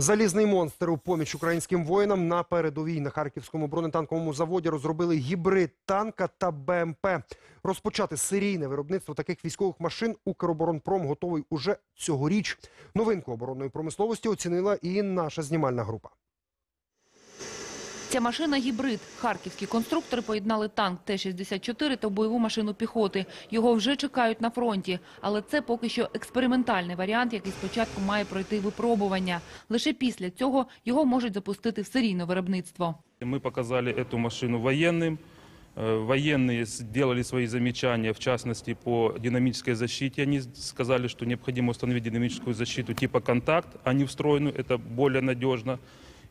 Залізний монстр у поміч українським воїнам на передовій на харківському бронетанковому заводі розробили гібрид танка та БМП. Розпочати серійне виробництво таких військових машин Укроборонпром готовий уже цьогоріч. Новинку оборонної промисловості оцінила і наша знімальна група. Ця машина – гібрид. Харківські конструктори поєднали танк Т-64 та бойову машину піхоти. Його вже чекають на фронті. Але це поки що експериментальний варіант, який спочатку має пройти випробування. Лише після цього його можуть запустити в серійне виробництво. Мы показали эту машину военным. Э, Военные сделали свои замечания, в частности, по динамической защите. Они сказали, что необходимо установить динамическую защиту типа контакт, а не встроенную. Это более надежно.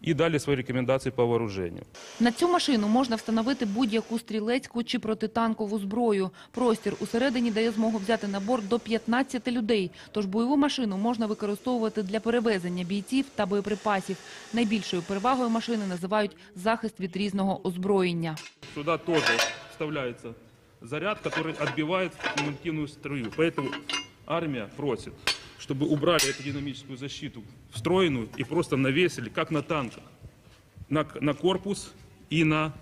И дали свои рекомендации по вооружению. На цю машину можна встановити будь-яку стрілецьку чи протитанкову зброю. Простір усередині дає змогу взяти на борт до 15 людей. Тож бойову машину можна використовувати для перевезення бійців та боєприпасів. Найбільшою перевагою машини називають захист від різного озброєння. Сюда тоже вставляется заряд, который отбивает кумулятивную струю. Поэтому армия просит, чтобы убрали эту динамическую защиту встроенную и просто навесили, как на танках, на, на корпус и на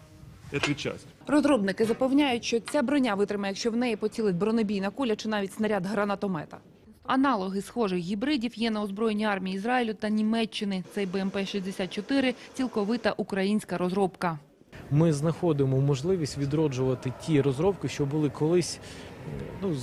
эту часть. Розробники запевняють, що ця броня витримає, якщо в неї поцілить бронебійна куля чи навіть снаряд гранатомета. Аналоги схожих гібридів є на озброєнні армії Ізраїлю та Німеччини. Цей БМП-64 – цілковита українська розробка. ми знаходимо можливість відроджувати ті розробки, що були колись ну,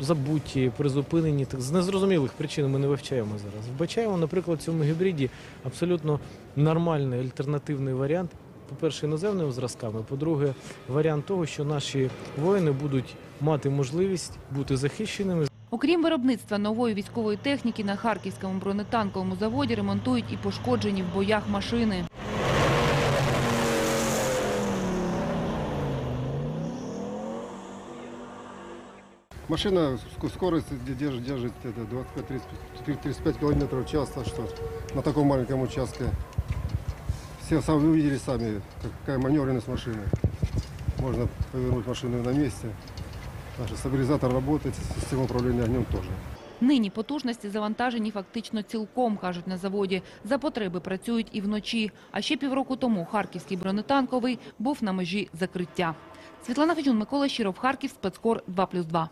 забуті, призупинені. Так, з незрозумілих причин ми не вивчаємо зараз. Вбачаємо, наприклад, в цьому гібриді абсолютно нормальний альтернативний варіант. По-перше, іноземними зразками, по-друге, варіант того, що наші воїни будуть мати можливість бути захищеними Окрім виробництва нової військової техніки, на Харківському бронетанковому заводі ремонтують і пошкоджені в боях машини. Машина ск- скорость де- держит, держит это 25-35 километров в час, так что на таком маленьком участке. Все сами вы увидели сами, как- какая маневренность машины. Можно повернуть машину на месте. Наш стабилизатор работает, система управления огнем тоже. Нині потужності завантажені фактично цілком, кажуть на заводі. За потреби працюють і вночі. А ще півроку тому Харківський бронетанковий був на межі закриття. Світлана Федюн, Микола Щиров, Харків, спецкор 2+,2.